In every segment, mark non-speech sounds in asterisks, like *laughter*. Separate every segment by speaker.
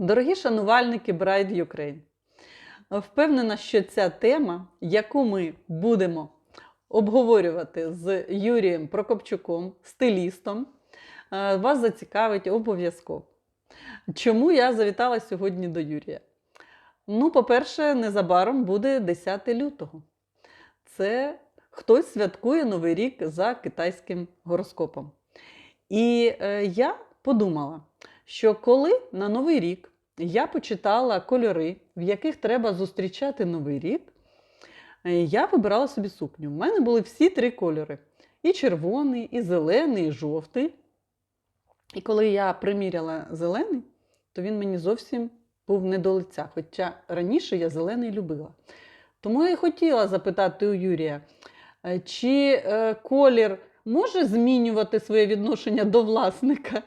Speaker 1: Дорогі шанувальники Bride Ukraine, впевнена, що ця тема, яку ми будемо обговорювати з Юрієм Прокопчуком, стилістом, е, вас зацікавить обов'язково. Чому я завітала сьогодні до Юрія? Ну, по-перше, незабаром буде 10 лютого. Це хтось святкує Новий рік за китайським гороскопом. І е, я подумала, що коли на Новий рік я почитала кольори, в яких треба зустрічати Новий рік, е, я вибирала собі сукню. У мене були всі три кольори: і червоний, і зелений, і жовтий. І коли я приміряла зелений, то він мені зовсім був не до лиця. Хоча раніше я зелений любила. Тому я хотіла запитати у Юрія, е, чи е, колір може змінювати своє відношення до власника?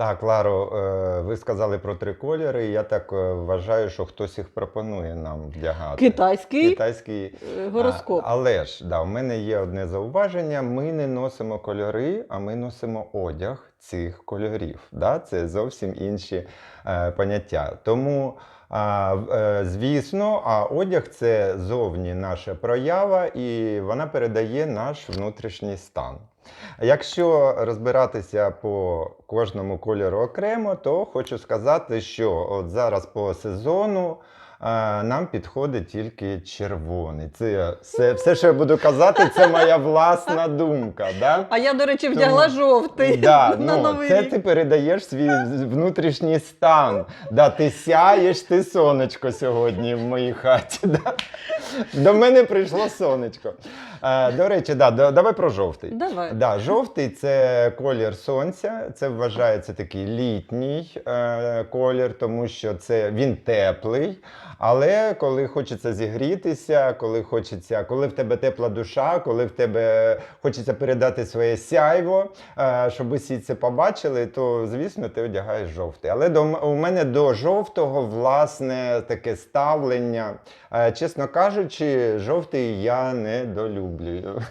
Speaker 2: Так, Ларо, е, ви сказали про три кольори. Я так е, вважаю, що хтось їх пропонує нам вдягати.
Speaker 1: Китайський
Speaker 2: Китайський
Speaker 1: е, гороскоп.
Speaker 2: А, але ж да, у мене є одне зауваження: ми не носимо кольори, а ми носимо одяг цих кольорів. Да? Це зовсім інші е, поняття. Тому, а, е, звісно, а одяг це зовні наша проява, і вона передає наш внутрішній стан. Якщо розбиратися по кожному кольору окремо, то хочу сказати, що от зараз по сезону е, нам підходить тільки червоний. Це все, все, що я буду казати, це моя власна думка. Да?
Speaker 1: А я, до речі, вдягла
Speaker 2: Тому-
Speaker 1: жовтий
Speaker 2: Да, *laughs*
Speaker 1: на
Speaker 2: ну,
Speaker 1: новий
Speaker 2: це
Speaker 1: рік.
Speaker 2: ти передаєш свій внутрішній стан. Да, ти сяєш, ти сонечко сьогодні в моїй хаті. Да? До мене прийшло сонечко. Е, до речі, да, да, давай про жовтий.
Speaker 1: Давай.
Speaker 2: Да, жовтий це колір сонця. Це вважається такий літній е, колір, тому що це він теплий. Але коли хочеться зігрітися, коли хочеться, коли в тебе тепла душа, коли в тебе хочеться передати своє сяйво, е, щоб усі це побачили, то звісно ти одягаєш жовтий. Але до у мене до жовтого власне таке ставлення. Е, Чесно кажучи, жовтий я недолюблюю.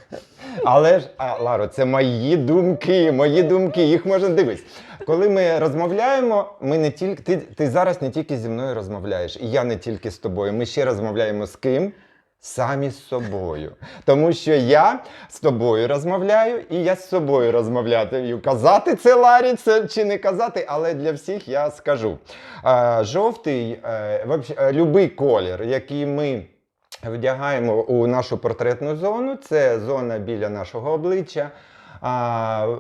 Speaker 2: Але ж, а, Ларо, це мої думки, мої думки, їх можна дивись. Коли ми розмовляємо, ми не тільки ти, ти зараз не тільки зі мною розмовляєш, і я не тільки з тобою. Ми ще розмовляємо з ким? Самі з собою. Тому що я з тобою розмовляю, і я з собою розмовляю. Казати це Ларі, це чи не казати, але для всіх я скажу. Жовтий, е, вообще, е, колір, який ми вдягаємо у нашу портретну зону, це зона біля нашого обличчя.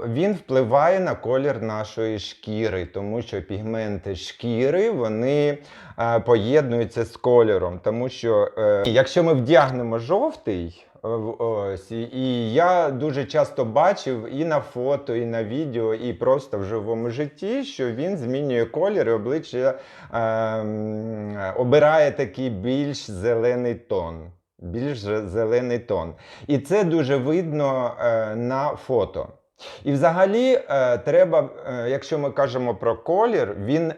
Speaker 2: Він впливає на колір нашої шкіри, тому що пігменти шкіри вони е, поєднуються з кольором. Тому що е, якщо ми вдягнемо жовтий, е, ось, і- я дуже часто бачив і на фото, і на відео, і просто в живому житті, що він змінює колір і обличчя ем, обирає такий більш зелений тон. Більш зелений тон. І це дуже видно е, на фото. І взагалі е, треба, е, якщо ми кажемо про колір, він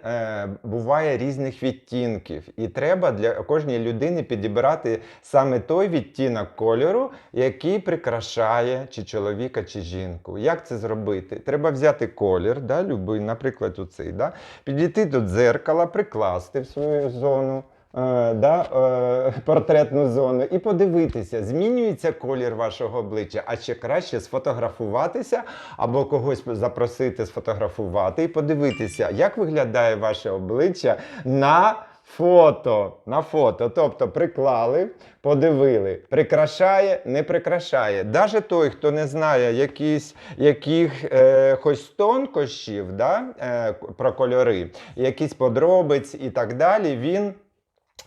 Speaker 2: буває різних відтінків. І треба для кожної людини підібрати саме той відтінок кольору, який прикрашає чи чоловіка, чи жінку. Як це зробити? Треба взяти колір, да, любий, наприклад, оцей, да, підійти до дзеркала, прикласти в свою зону. Е, Да, е, портретну зону і подивитися, змінюється колір вашого обличчя, а ще краще сфотографуватися або когось запросити сфотографувати і подивитися, як виглядає ваше обличчя на фото. На фото. Тобто приклали, подивили, прикрашає, не прикрашає. Даже той, хто не знає якісь, яких е, хоч тонкощів да, е, про кольори, якісь подробиць і так далі, він.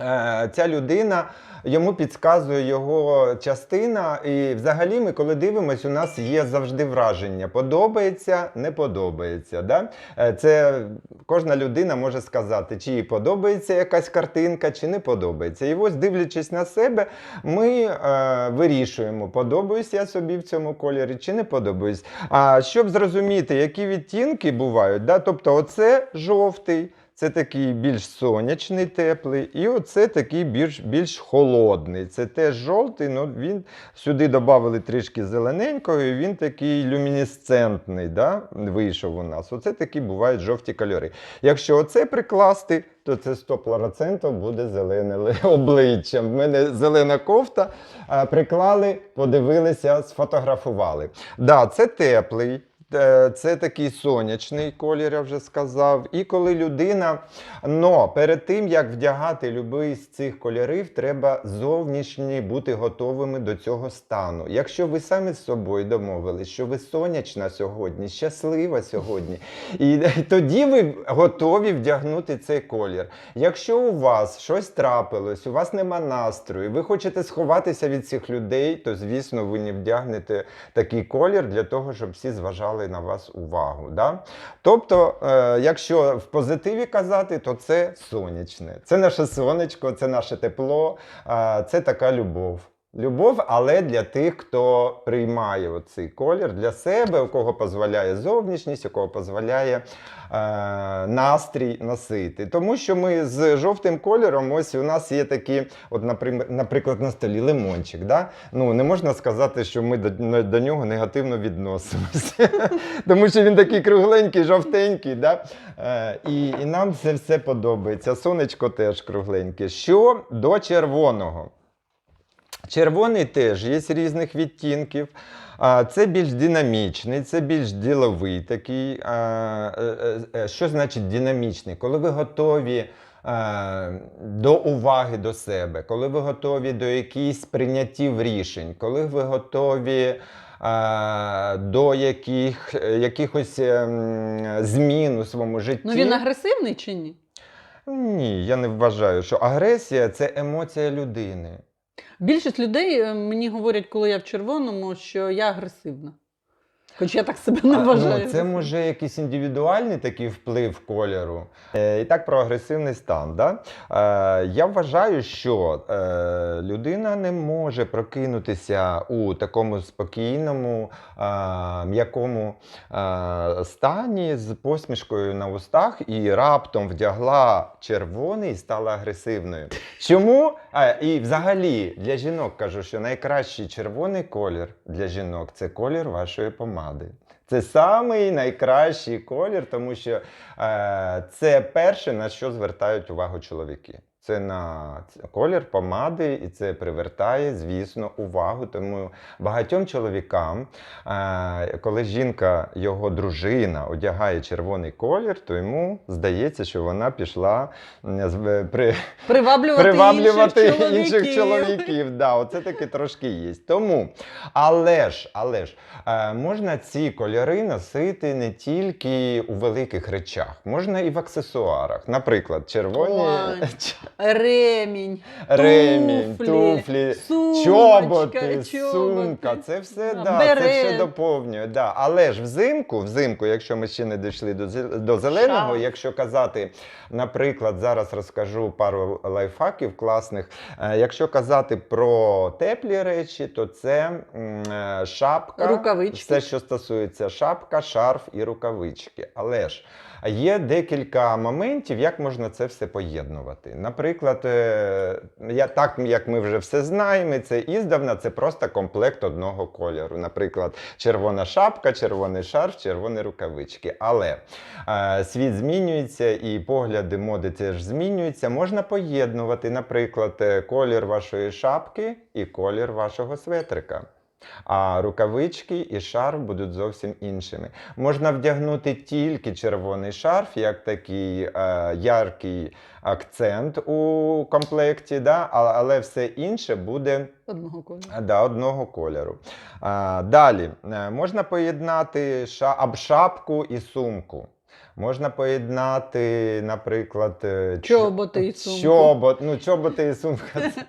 Speaker 2: Е, Ця людина йому підказує його частина, і взагалі ми, коли дивимося, у нас є завжди враження: подобається, не подобається. Да? Е, Це кожна людина може сказати, чи їй подобається якась картинка, чи не подобається. І ось, дивлячись на себе, ми е, вирішуємо, подобаюсь я собі в цьому кольорі, чи не подобаюсь. А щоб зрозуміти, які відтінки бувають, да? тобто, оце жовтий. Це такий більш сонячний, теплий, і оце такий більш, більш холодний. Це теж жовтий, але він сюди додали трішки зелененького, і він такий люмінесцентний. Да? Вийшов у нас. Оце такі бувають жовті кольори. Якщо оце прикласти, то це 100% буде зелене *laughs* обличчя. В мене зелена кофта. Приклали, подивилися, сфотографували. Да, це теплий. Е, Це такий сонячний колір, я вже сказав. І коли людина. Но перед тим, як вдягати будь-який з цих кольорів, треба зовнішні бути готовими до цього стану. Якщо ви самі з собою домовились, що ви сонячна сьогодні, щаслива сьогодні, і *laughs* тоді ви готові вдягнути цей колір. Якщо у вас щось трапилось, у вас нема настрою, ви хочете сховатися від цих людей, то звісно ви не вдягнете такий колір для того, щоб всі зважали на вас увагу. Да? Тобто, е, якщо в позитиві казати, то це сонячне. Це наше сонечко, це наше тепло, е, це така любов. Любов, але для тих, хто приймає оцей колір для себе, у кого дозволяє зовнішність, у кого дозволяє е, настрій носити. Тому що ми з жовтим кольором, ось у нас є такі, от, наприклад, на столі лимончик. Да? Ну, не можна сказати, що ми до, до нього негативно відносимося. *laughs* Тому що він такий кругленький, жовтенький. Да? Е, і, і нам це все подобається. Сонечко теж кругленьке. Що до червоного? Червоний теж є різних відтінків. Це більш динамічний, це більш діловий такий. А, е, е, Що значить динамічний? Коли ви готові е, до уваги до себе, коли ви готові до якихось прийняттів рішень, коли ви готові е, до яких, якихось ем, змін у своєму житті.
Speaker 1: Ну він агресивний чи ні?
Speaker 2: Ні, я не вважаю, що агресія це емоція людини.
Speaker 1: Більшість людей е, мені говорять, коли я в червоному, що я агресивна. Хоч я так себе не
Speaker 2: А,
Speaker 1: вважаю.
Speaker 2: Ну, це може якийсь індивідуальний такий вплив кольору. Е, і так про агресивний стан. Да? Е, я вважаю, що е, людина не може прокинутися у такому спокійному, е, м'якому е, стані з посмішкою на устах і раптом вдягла червоний і стала агресивною. Чому? А, і взагалі для жінок кажу, що найкращий червоний колір для жінок це колір вашої помади. Це самий найкращий колір, тому що е, це перше, на що звертають увагу чоловіки. Це на колір помади, і це привертає, звісно, увагу. Тому багатьом чоловікам, е, коли жінка, його дружина, одягає червоний колір, то йому здається, що вона пішла з- при,
Speaker 1: Приваблювати,
Speaker 2: приваблювати
Speaker 1: інших чоловіків.
Speaker 2: інших чоловіків. Да, оце таки трошки є. Тому, але ж, але ж, е, можна ці кольори носити не тільки у великих речах, можна і в аксесуарах. Наприклад, червоні
Speaker 1: Ой. *laughs* Ремінь,
Speaker 2: ремінь,
Speaker 1: туфлі,
Speaker 2: туфлі,
Speaker 1: сумочка,
Speaker 2: чоботи,
Speaker 1: чоботи.
Speaker 2: сумка. Це все,
Speaker 1: Да,
Speaker 2: да, це все доповнює. Да. Але ж взимку, взимку, якщо ми ще не дійшли до, до зеленого,
Speaker 1: Шарф.
Speaker 2: якщо казати, наприклад, зараз розкажу пару лайфхаків класних. Е, Якщо казати про теплі речі, то це е, шапка,
Speaker 1: Рукавички.
Speaker 2: все, що стосується шапка, шарф і рукавички. Але ж є декілька моментів, як можна це все поєднувати. Наприклад, е, я, так як ми вже все знаємо, це іздавна це просто комплект одного кольору. Наприклад, червона шапка, червоний шарф, червоні рукавички. Але е, світ змінюється і погляди моди теж змінюються. Можна поєднувати, наприклад, е, колір вашої шапки і колір вашого светрика. А рукавички і шарф будуть зовсім іншими. Можна вдягнути тільки червоний шарф, як такий е, яркий акцент у комплекті, да? але все інше буде
Speaker 1: Одного кольору.
Speaker 2: Да, одного кольору. А, далі е, можна поєднати шапку і сумку. Можна поєднати, наприклад, е,
Speaker 1: Чоботи і сумку.
Speaker 2: Чобот, ну, чоботи і сумка. *laughs* Це...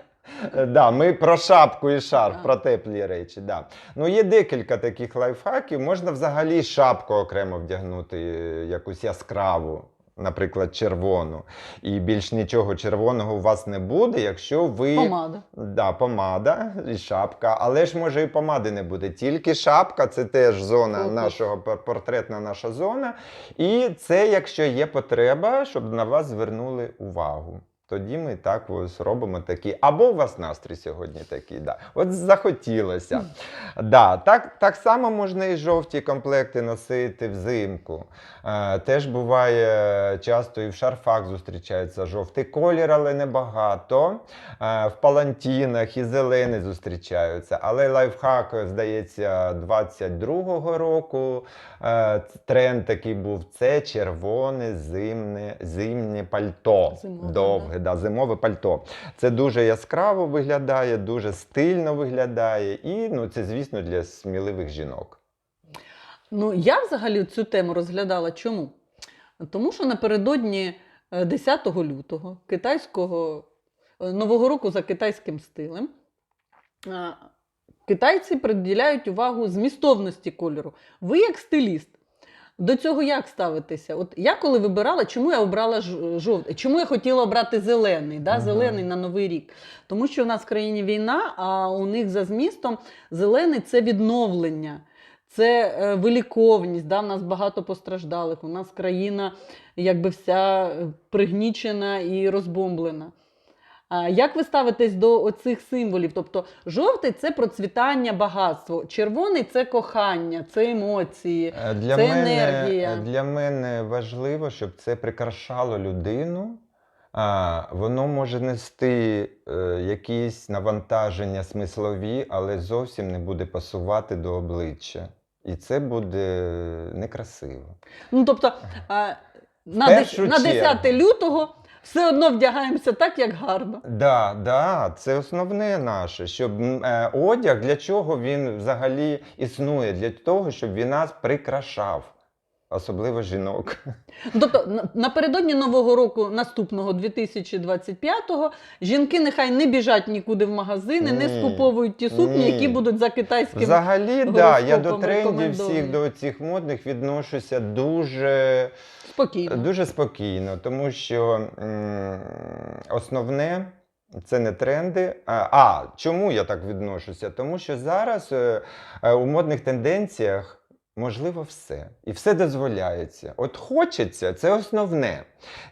Speaker 2: Да, ми про шапку і шарф, про теплі речі. Да. Ну, є декілька таких лайфхаків. Можна взагалі шапку окремо вдягнути, е, якусь яскраву. наприклад, червону, і більш нічого червоного у вас не буде, якщо ви
Speaker 1: Помада.
Speaker 2: Да, помада і шапка, але ж може і помади не буде. Тільки шапка це теж зона
Speaker 1: Фокус.
Speaker 2: нашого портретна наша зона. І це якщо є потреба, щоб на вас звернули увагу. Тоді ми так ось робимо такі. Або у вас настрій сьогодні такий. Да. От захотілося. Да, так, так само можна і жовті комплекти носити взимку. Е, теж буває часто і в шарфах зустрічається жовтий колір, але небагато. Е, в палантінах і зелений зустрічаються. Але лайфхак, здається, 22-го року. Е, тренд такий був: це червоне зимне, зимнє пальто.
Speaker 1: Зимове,
Speaker 2: Довге, да, зимове пальто. Це дуже яскраво виглядає, дуже стильно виглядає, і ну, це, звісно, для сміливих жінок.
Speaker 1: Ну, я взагалі цю тему розглядала. Чому? Тому що напередодні е, 10 лютого китайського е, Нового року за китайським стилем е, китайці приділяють увагу змістовності кольору. Ви як стиліст. До цього як ставитеся? От я коли вибирала, чому я обрала жовтий? Чому я хотіла обрати зелений? Да?
Speaker 2: Мгм.
Speaker 1: Зелений на новий рік. Тому що у нас в країні війна, а у них за змістом зелений це відновлення, це е, виліковність. Да? У нас багато постраждалих. У нас країна якби вся е, пригнічена і розбомблена. Як ви ставитесь до оцих символів? Тобто жовтий це процвітання, багатство, червоний це кохання, це емоції.
Speaker 2: Е, Для
Speaker 1: Це
Speaker 2: мене,
Speaker 1: енергія.
Speaker 2: Для мене важливо, щоб це прикрашало людину. А, воно може нести е, якісь навантаження смислові, але зовсім не буде пасувати до обличчя. І це буде некрасиво.
Speaker 1: Ну тобто а, на, на 10 лютого все одно вдягаємося так, як гарно.
Speaker 2: Да, да, це основне наше. Щоб е, одяг для чого він взагалі існує? Для того, щоб він нас прикрашав, особливо жінок.
Speaker 1: Ну, Тобто напередодні нового року, наступного 2025-го, жінки нехай не біжать нікуди в магазини, не скуповують ті сукні,
Speaker 2: ні.
Speaker 1: які будуть за китайським.
Speaker 2: Взагалі, да, я до
Speaker 1: гороскопом
Speaker 2: трендів всіх
Speaker 1: рекомендовані.
Speaker 2: до цих модних відношуся дуже,
Speaker 1: Спокійно.
Speaker 2: дуже спокійно, тому що основне. Це не тренди. А, а чому я так відношуся? Тому що зараз е, е, у модних тенденціях можливо все. І все дозволяється. От хочеться, це основне.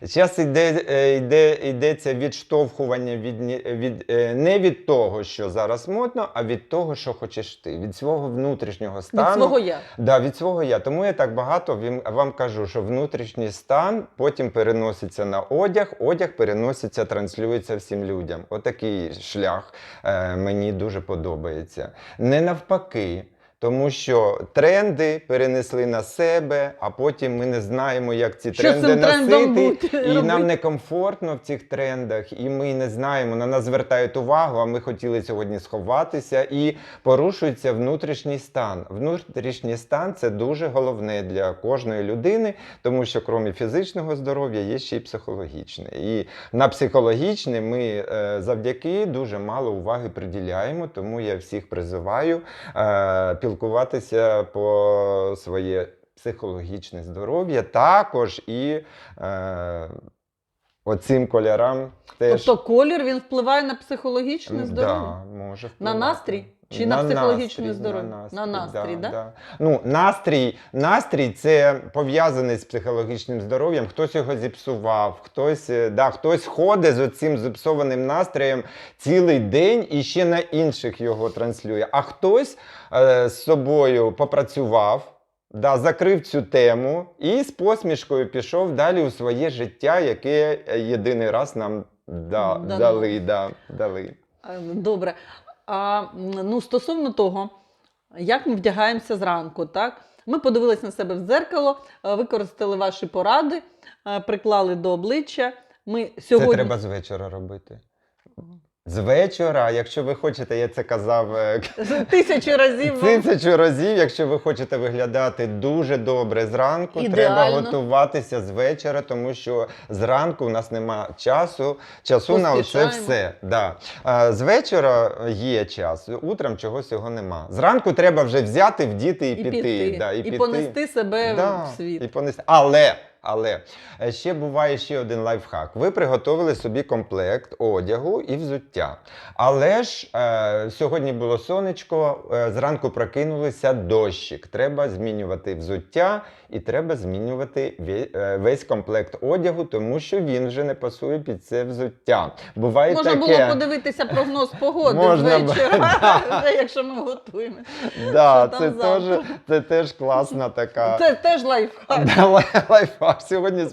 Speaker 2: Зараз йде, е, йде, йдеться відштовхування від, від, е, не від того, що зараз модно, а від того, що хочеш ти, від свого внутрішнього стану.
Speaker 1: Від свого я.
Speaker 2: Да, від свого я. Тому я так багато вам, кажу, що внутрішній стан потім переноситься на одяг, одяг переноситься, транслюється всім людям. Отакий шлях е, мені дуже подобається. Не навпаки. Тому що тренди перенесли на себе, а потім ми не знаємо, як ці
Speaker 1: Що
Speaker 2: тренди носити, і нам
Speaker 1: робити?
Speaker 2: некомфортно в цих трендах, і ми не знаємо. На нас звертають увагу, а ми хотіли сьогодні сховатися, і порушується внутрішній стан. Внутрішній стан це дуже головне для кожної людини, тому що крім фізичного здоров'я є ще й психологічне. І на психологічне ми е, завдяки дуже мало уваги приділяємо, тому я всіх призиваю е, пілкуватися по своє психологічне здоров'я, також і е, оцим кольорам теж.
Speaker 1: Тобто колір він впливає на психологічне здоров'я.
Speaker 2: Да, може
Speaker 1: На
Speaker 2: впливати.
Speaker 1: настрій? Чи на психологічне здоров'я? На настрій, да?
Speaker 2: да? Ну, настрій, настрій це пов'язаний з психологічним здоров'ям. Хтось його зіпсував, хтось, е, да, хтось ходить з оцим зіпсованим настроєм цілий день і ще на інших його транслює. А хтось е, з собою попрацював. Да, закрив цю тему і з посмішкою пішов далі у своє життя, яке єдиний раз нам да, дали. Да, дали.
Speaker 1: Е, Добре. А ну, стосовно того, як ми вдягаємося зранку, так? Ми подивилися на себе в дзеркало, е, використали ваші поради, е, приклали до обличчя. Ми сьогодні...
Speaker 2: Це треба з вечора робити. З вечора, якщо ви хочете, я це казав е,
Speaker 1: тисячу разів.
Speaker 2: тисячу разів. Якщо ви хочете виглядати дуже добре зранку, треба готуватися з вечора, тому що зранку у нас нема часу, часу на це все. Да. З вечора є час, утром чогось його нема. Зранку треба вже взяти, вдіти і,
Speaker 1: І
Speaker 2: піти.
Speaker 1: піти,
Speaker 2: Да, і,
Speaker 1: і
Speaker 2: піти.
Speaker 1: понести себе
Speaker 2: Да,
Speaker 1: в світ.
Speaker 2: І понести. Але Але е, ще буває ще один лайфхак. Ви приготували собі комплект одягу і взуття. Але ж е, сьогодні було сонечко, е, зранку прокинулися дощик. Треба змінювати взуття і треба змінювати е, весь комплект одягу, тому що він вже не пасує під це взуття. Буває
Speaker 1: Можна
Speaker 2: таке.
Speaker 1: було подивитися прогноз погоди
Speaker 2: Можна
Speaker 1: вечора, *laughs*
Speaker 2: Да. *laughs*
Speaker 1: якщо ми готуємо.
Speaker 2: Да, це теж, це теж класна така.
Speaker 1: Це теж лайфхак. *laughs*
Speaker 2: Да, лайфхак. Сьогодні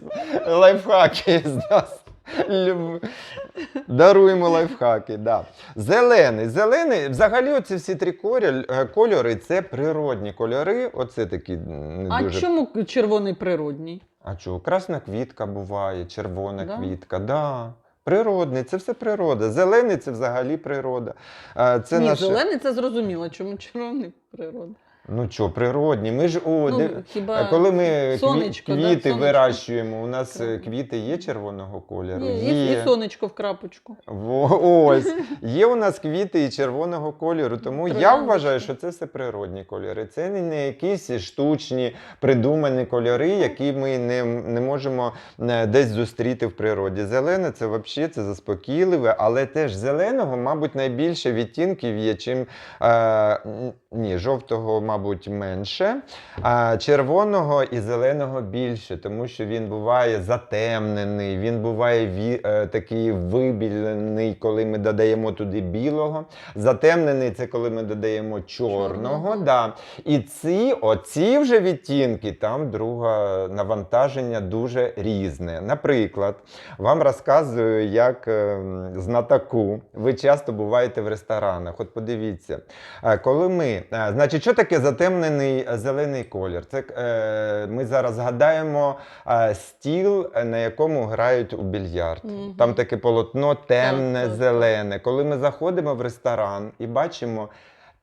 Speaker 2: лайфхаки з нас. Даруємо лайфхаки. Да. Зелений. Зелений, взагалі, оці всі три кольори, е, це природні кольори. Оце такі не
Speaker 1: А
Speaker 2: дуже.
Speaker 1: чому червоний природній?
Speaker 2: А чого? Красна квітка буває, червона
Speaker 1: Да?
Speaker 2: квітка. Да. Природний, це все природа. Зелений це взагалі природа. Е, Це
Speaker 1: Ні,
Speaker 2: наше...
Speaker 1: зелений це зрозуміло. Чому червоний природа?
Speaker 2: Ну що, природні. Ми ж о,
Speaker 1: Ну,
Speaker 2: де-
Speaker 1: хіба
Speaker 2: А коли ми
Speaker 1: сонечко, да,
Speaker 2: квіти
Speaker 1: сонечко.
Speaker 2: вирощуємо, у нас е, квіти є червоного кольору?
Speaker 1: Є, і, і сонечко в крапочку.
Speaker 2: Ось. Є у нас квіти і червоного кольору, тому я вважаю, що це все природні кольори. Це не- не якісь штучні, придумані кольори, які ми не, не можемо е, десь зустріти в природі. Зелене це взагалі це заспокійливе, але теж зеленого, мабуть, найбільше відтінків є, чим е, ні, жовтого, мабуть, менше, а червоного і зеленого більше, тому що він буває затемнений, він буває ві, е, такий вибілений, коли ми додаємо туди білого. Затемнений це коли ми додаємо чорного.
Speaker 1: Чорного.
Speaker 2: Да. І ці, оці вже відтінки, там друге навантаження дуже різне. Наприклад, вам розказую, як е, знатоку. Ви часто буваєте в ресторанах. От подивіться, Е, коли ми, е, значить, що таке затемнений зелений колір? Це е, ми зараз згадаємо е, стіл, е, на якому грають у більярд.
Speaker 1: Угу.
Speaker 2: Там таке полотно темне,
Speaker 1: так.
Speaker 2: зелене. Коли ми заходимо в ресторан і бачимо.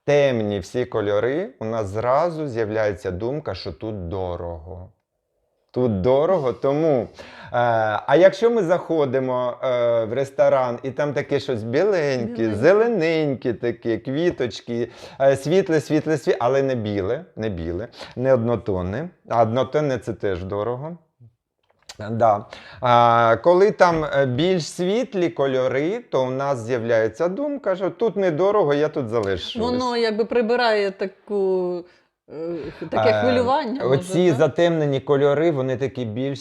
Speaker 2: Темні всі кольори, у нас зразу з'являється думка, що тут дорого. Тут дорого, тому. Е, а якщо ми заходимо е, в ресторан і там таке щось біленьке, зелененьке, таке, квіточки, е, світле, світле, світле, але не біле, не біле, не однотонне. А однотонне це теж дорого. Да. А, коли там більш світлі кольори, то у нас з'являється думка, що тут недорого, я тут залишусь.
Speaker 1: Воно якби прибирає таку, таке
Speaker 2: Е,
Speaker 1: хвилювання. може,
Speaker 2: Оці
Speaker 1: може,
Speaker 2: затемнені кольори, вони такі більш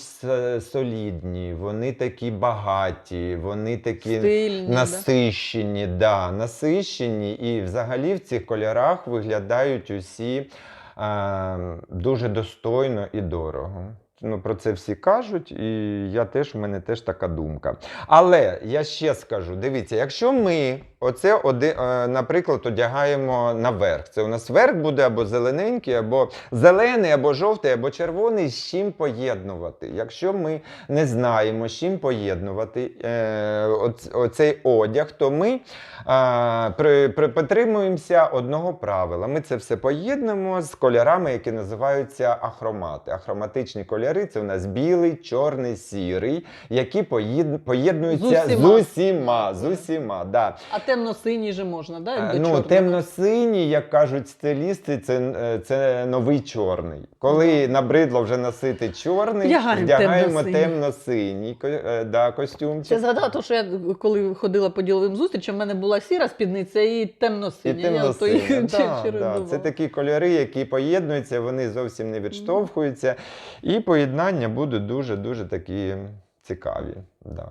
Speaker 2: солідні, вони такі багаті, вони такі
Speaker 1: Стильні, да?
Speaker 2: насищені, да, насищені, і взагалі в цих кольорах виглядають усі е, дуже достойно і дорого. Ну, про це всі кажуть, і я теж, в мене теж така думка. Але я ще скажу: дивіться, якщо ми оце, оди, е, наприклад, одягаємо наверх, це у нас верх буде або зелененький, або зелений, або жовтий, або червоний, з чим поєднувати. Якщо ми не знаємо, з чим поєднувати е, оц- оцей одяг, то ми е, при, при, притримуємося одного правила. Ми це все поєднуємо з кольорами, які називаються ахромати. Ахроматичні кольори це у нас білий, чорний, сірий, які поєд- поєднуються
Speaker 1: З
Speaker 2: з
Speaker 1: усіма.
Speaker 2: З усіма да.
Speaker 1: А темно-синій же можна, да?
Speaker 2: Е,
Speaker 1: як до
Speaker 2: Ну,
Speaker 1: чорного?
Speaker 2: темно-синій, як кажуть стилісти, це, е, це новий чорний. Коли набридло вже носити чорний,
Speaker 1: Вдягаємо
Speaker 2: вдягаємо
Speaker 1: темно-синій.
Speaker 2: темно-синій ко- е, да, костюмчик.
Speaker 1: згадала, то, що я коли ходила по діловим зустрічам, в мене була сіра спідниця і
Speaker 2: І
Speaker 1: темно-синя. Я то
Speaker 2: темно-синя. Да, да.
Speaker 1: чередувала.
Speaker 2: Це такі кольори, які поєднуються, вони зовсім не відштовхуються. І поєднання будуть дуже-дуже такі цікаві. Да.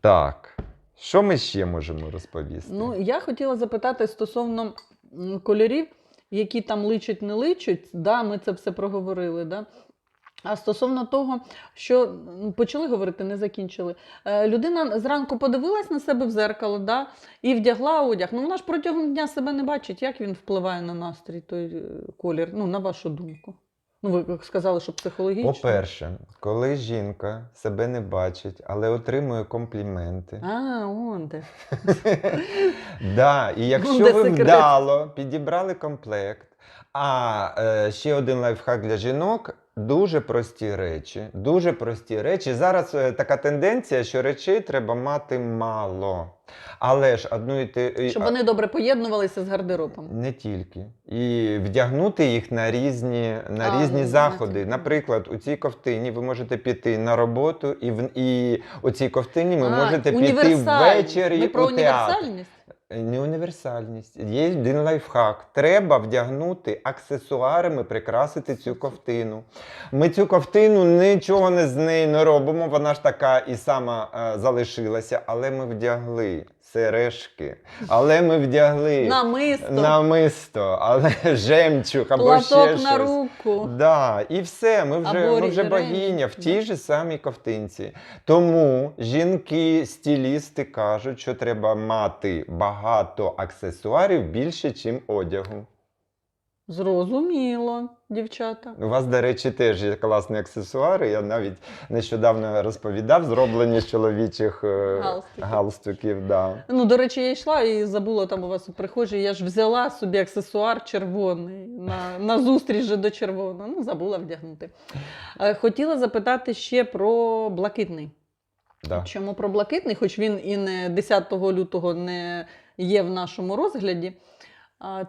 Speaker 2: Так. Що ми ще можемо розповісти?
Speaker 1: Ну, я хотіла запитати стосовно кольорів, які там личать, не личать. Да, ми це все проговорили. Да? А стосовно того, що почали говорити, не закінчили. Е, людина зранку подивилась на себе в зеркало да, і вдягла одяг. Ну вона ж протягом дня себе не бачить, як він впливає на настрій, той е, колір, ну, на вашу думку. Ну, ви сказали, що психологічно.
Speaker 2: По-перше, коли жінка себе не бачить, але отримує компліменти.
Speaker 1: А, он де. *laughs*
Speaker 2: Да, і якщо ви вдало підібрали комплект, А е, ще один лайфхак для жінок. Дуже прості речі. Дуже прості речі. Зараз е, така тенденція, що речей треба мати мало. Але ж одну і те.
Speaker 1: Щоб вони добре поєднувалися з гардеробом.
Speaker 2: Не тільки. І вдягнути їх на різні, на
Speaker 1: А,
Speaker 2: різні
Speaker 1: ну,
Speaker 2: заходи.
Speaker 1: знаєте.
Speaker 2: Наприклад, у цій ковтині ви можете піти на роботу, і в і у цій ковтині ви
Speaker 1: А,
Speaker 2: можете піти
Speaker 1: універсальність.
Speaker 2: ввечері
Speaker 1: Ми про
Speaker 2: у театр.
Speaker 1: універсальність?
Speaker 2: Не універсальність. Є один лайфхак. Треба вдягнути аксесуарами, прикрасити цю ковтину. Ми цю ковтину нічого не з нею не робимо. Вона ж така і сама е, залишилася, але ми вдягли сережки, але ми вдягли
Speaker 1: Намисто,
Speaker 2: намисто, але жемчуг або
Speaker 1: платок
Speaker 2: ще
Speaker 1: на
Speaker 2: щось.
Speaker 1: руку.
Speaker 2: Да, і все, ми вже,
Speaker 1: Або
Speaker 2: ми вже богиня в тій же самій ковтинці. Тому жінки, стилісти кажуть, що треба мати багато аксесуарів більше, ніж одягу.
Speaker 1: Зрозуміло, дівчата.
Speaker 2: У вас, до речі, теж є класні аксесуари. Я навіть нещодавно розповідав, зроблені з чоловічих е,
Speaker 1: Галстуків.
Speaker 2: галстуків. Да.
Speaker 1: Ну, до речі, я йшла і забула там у вас у прихожій. Я ж взяла собі аксесуар червоний на, на зустріч же до червоного. Ну, забула вдягнути. Е, Хотіла запитати ще про блакитний.
Speaker 2: Да.
Speaker 1: Чому про блакитний, хоч він і не 10 лютого не є в нашому розгляді,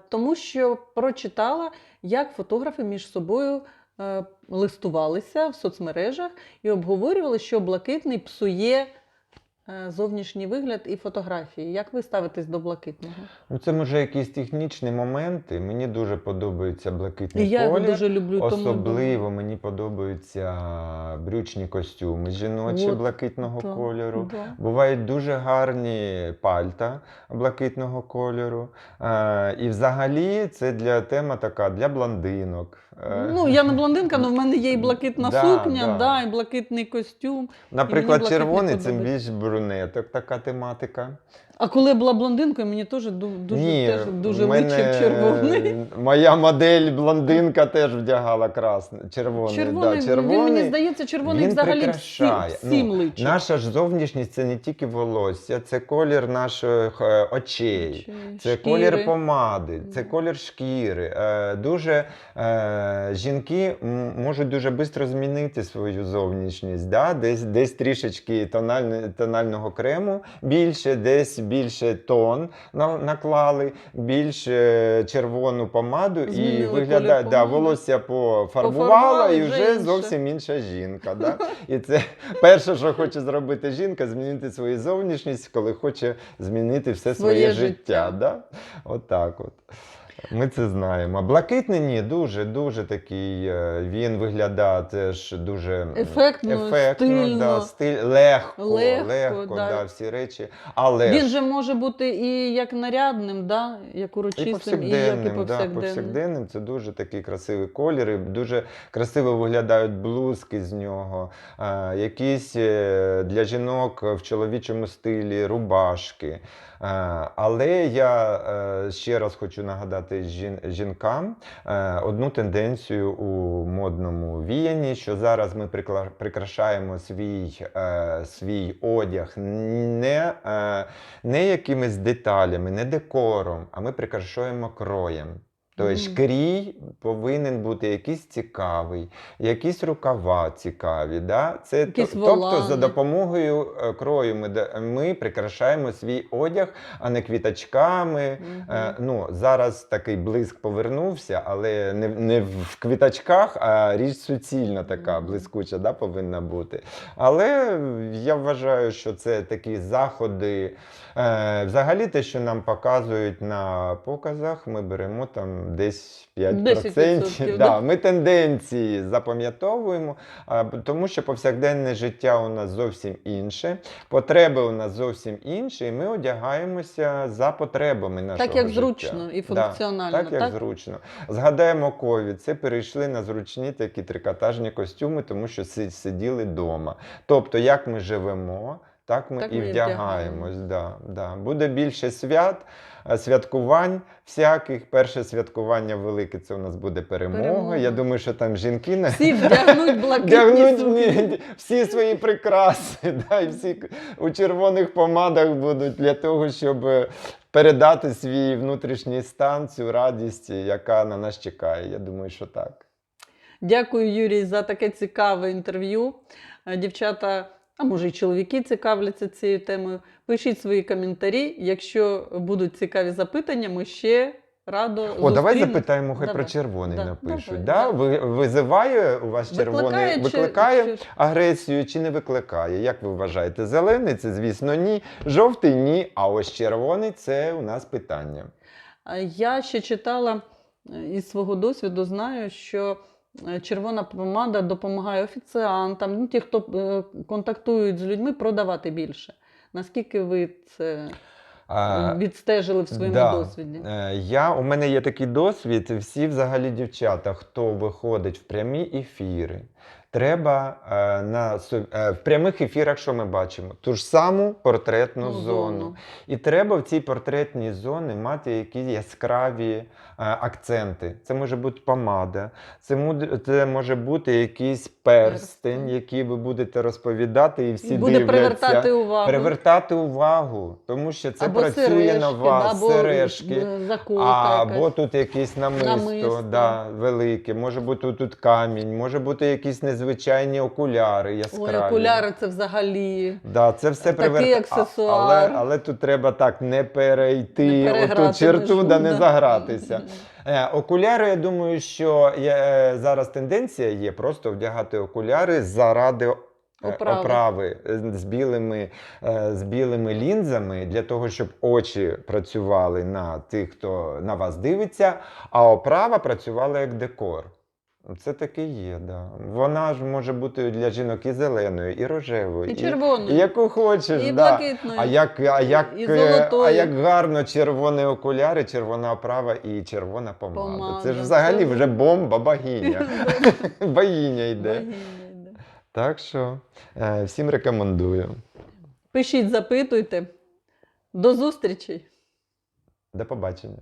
Speaker 1: тому що прочитала, як фотографи між собою е, листувалися в соцмережах і обговорювали, що блакитний псує зовнішній вигляд і фотографії. Як ви ставитесь до блакитного?
Speaker 2: Ну, це може якісь технічні моменти. Мені дуже подобається блакитний
Speaker 1: І я його
Speaker 2: колір.
Speaker 1: дуже люблю. Тому
Speaker 2: Особливо мені подобаються брючні костюми жіночі
Speaker 1: От,
Speaker 2: блакитного
Speaker 1: да,
Speaker 2: кольору.
Speaker 1: да.
Speaker 2: Бувають дуже гарні пальта блакитного кольору. Е, і взагалі це для тема така для блондинок. Е,
Speaker 1: Ну, я не блондинка, але в мене є і блакитна
Speaker 2: Да,
Speaker 1: сукня,
Speaker 2: да.
Speaker 1: да, і блакитний костюм.
Speaker 2: Наприклад,
Speaker 1: і
Speaker 2: червоний це більш брюнеток, така тематика.
Speaker 1: А коли я була блондинкою, мені теж дуже,
Speaker 2: Ні,
Speaker 1: теж дуже
Speaker 2: мене
Speaker 1: личив червоний. *laughs*
Speaker 2: Моя модель блондинка теж вдягала красний, червоний.
Speaker 1: Червоний,
Speaker 2: да, червоний.
Speaker 1: він мені здається, червоний
Speaker 2: він
Speaker 1: взагалі
Speaker 2: прикрашає.
Speaker 1: всім
Speaker 2: Ну,
Speaker 1: личить.
Speaker 2: Наша ж зовнішність це не тільки волосся, це колір наших е, очей.
Speaker 1: Чи
Speaker 2: Це
Speaker 1: шкіри.
Speaker 2: колір помади, це колір шкіри. Е, дуже е, жінки можуть дуже швидко змінити свою зовнішність. Да? Десь, десь трішечки тонального крему більше, десь більше тон наклали, більше червону помаду і виглядає да, волосся пофарбувала і
Speaker 1: вже
Speaker 2: вже
Speaker 1: інше.
Speaker 2: зовсім інша жінка. Да? І це перше, що хоче зробити жінка, змінити свою зовнішність, коли хоче змінити все своє,
Speaker 1: Своє
Speaker 2: життя.
Speaker 1: життя.
Speaker 2: Да? Отак от. Ми це знаємо. Блакитний ні, дуже, дуже такий. е, Він виглядає теж дуже м,
Speaker 1: Ефектно, стильно.
Speaker 2: да, стиль, легко,
Speaker 1: Легко,
Speaker 2: легко,
Speaker 1: да.
Speaker 2: да, всі речі. Але
Speaker 1: Він
Speaker 2: ж
Speaker 1: же може бути і як нарядним, да? як
Speaker 2: і
Speaker 1: урочистим, і, як і
Speaker 2: повсякденним, да,
Speaker 1: повсякденним.
Speaker 2: це дуже такий красивий колір, і дуже красиво виглядають блузки з нього, е, якісь е, для жінок в чоловічому стилі рубашки. Е, але я е, ще раз хочу нагадати жін, жінкам е, одну тенденцію у модному віянні, що зараз ми прикрашаємо свій, е, свій одяг не, е, не якимись деталями, не декором, а ми прикрашаємо кроєм. Тобто крій повинен бути якийсь цікавий, якісь рукава цікаві. Да? Це,
Speaker 1: Якісь
Speaker 2: то- тобто за допомогою е, крою ми, ми прикрашаємо свій одяг, а не квіточками.
Speaker 1: Мгм.
Speaker 2: Е, ну, зараз такий блиск повернувся, але не, не в квіточках, а річ суцільна така, блискуча да, повинна бути. Але я вважаю, що це такі заходи. Е, взагалі, те, що нам показують на показах, ми беремо там десь 5%.
Speaker 1: 10%,
Speaker 2: да,
Speaker 1: да.
Speaker 2: Ми тенденції запам'ятовуємо, тому що повсякденне життя у нас зовсім інше, потреби у нас зовсім інші, і ми одягаємося за потребами нашого
Speaker 1: Так як
Speaker 2: життя.
Speaker 1: зручно і
Speaker 2: Да,
Speaker 1: функціонально.
Speaker 2: так, як зручно. Згадаємо ковід, це перейшли на зручні такі трикотажні костюми, тому що сиділи вдома. Тобто, як ми живемо, так ми
Speaker 1: Так
Speaker 2: і
Speaker 1: ми
Speaker 2: вдягаємось. Да, да. Буде більше свят, е, святкувань всяких. Перше святкування велике це у нас буде перемога.
Speaker 1: Перемога.
Speaker 2: Я думаю, що там жінки на
Speaker 1: Всі вдягнуть блакитні
Speaker 2: Вдягнуть
Speaker 1: сукні.
Speaker 2: всі свої прикраси, *laughs* да, і всі у червоних помадах будуть для того, щоб е, передати свій внутрішній стан, цю радість, яка на нас чекає. Я думаю, що так.
Speaker 1: Дякую, Юрій, за таке цікаве інтерв'ю. Е, Дівчата, а може й чоловіки цікавляться цією темою. Пишіть свої коментарі. Якщо будуть цікаві запитання, ми ще радо
Speaker 2: О, давай запитаємо, хай про червоний
Speaker 1: Да,
Speaker 2: напишуть.
Speaker 1: давай,
Speaker 2: Да? Ви, визиває у вас червоний,
Speaker 1: Викликає
Speaker 2: викликає
Speaker 1: чи-
Speaker 2: агресію чи не викликає? Як ви вважаєте? Зелений це, звісно, ні. Жовтий ні. А ось червоний це у нас питання.
Speaker 1: Я ще читала е, із свого досвіду, знаю, що червона помада допомагає офіціантам, ну, ті, хто е, контактують з людьми, продавати більше. Наскільки ви це відстежили в своєму
Speaker 2: да.
Speaker 1: досвіді?
Speaker 2: Е, Я, у мене є такий досвід. Всі взагалі дівчата, хто виходить в прямі ефіри, треба е, на, е, в прямих ефірах, що ми бачимо, ту ж саму портретну
Speaker 1: Ну,
Speaker 2: зону. І треба в цій портретній зоні мати якісь яскраві е, акценти. Це може бути помада, це, муд- це може бути якийсь перстень, який ви будете розповідати, і всі
Speaker 1: Буде
Speaker 2: дивляться.
Speaker 1: привертати увагу.
Speaker 2: Привертати увагу, тому що це
Speaker 1: або
Speaker 2: працює
Speaker 1: сережки,
Speaker 2: на вас,
Speaker 1: або
Speaker 2: сережки.
Speaker 1: заколка
Speaker 2: А,
Speaker 1: якась.
Speaker 2: або тут якесь намисто,
Speaker 1: Намисто.
Speaker 2: Да, велике, може бути тут камінь, може бути якісь незвичайні окуляри яскраві.
Speaker 1: Ой, окуляри це взагалі.
Speaker 2: Да, це все
Speaker 1: Такий аксесуар.
Speaker 2: Але, але тут треба так не перейти
Speaker 1: Не
Speaker 2: оту черту, да не загратися. Е, окуляри, я думаю, що є, е, зараз тенденція є просто вдягати окуляри заради е,
Speaker 1: Оправи.
Speaker 2: оправи з білими, з білими лінзами для того, щоб очі працювали на тих, хто на вас дивиться, а оправа працювала як декор. Це таке є, да. Вона ж може бути для жінок і зеленою, і рожевою,
Speaker 1: І червоною.
Speaker 2: і яку хочеш.
Speaker 1: І
Speaker 2: да.
Speaker 1: блакитною.
Speaker 2: А як, а, як,
Speaker 1: і
Speaker 2: е,
Speaker 1: золотою.
Speaker 2: а як гарно червоні окуляри, червона оправа і червона помада.
Speaker 1: Помада,
Speaker 2: Це ж взагалі вже бомба богиня. *laughs* *laughs*
Speaker 1: Богиня йде.
Speaker 2: Так що е, всім рекомендую.
Speaker 1: Пишіть, запитуйте. До зустрічі!
Speaker 2: До побачення.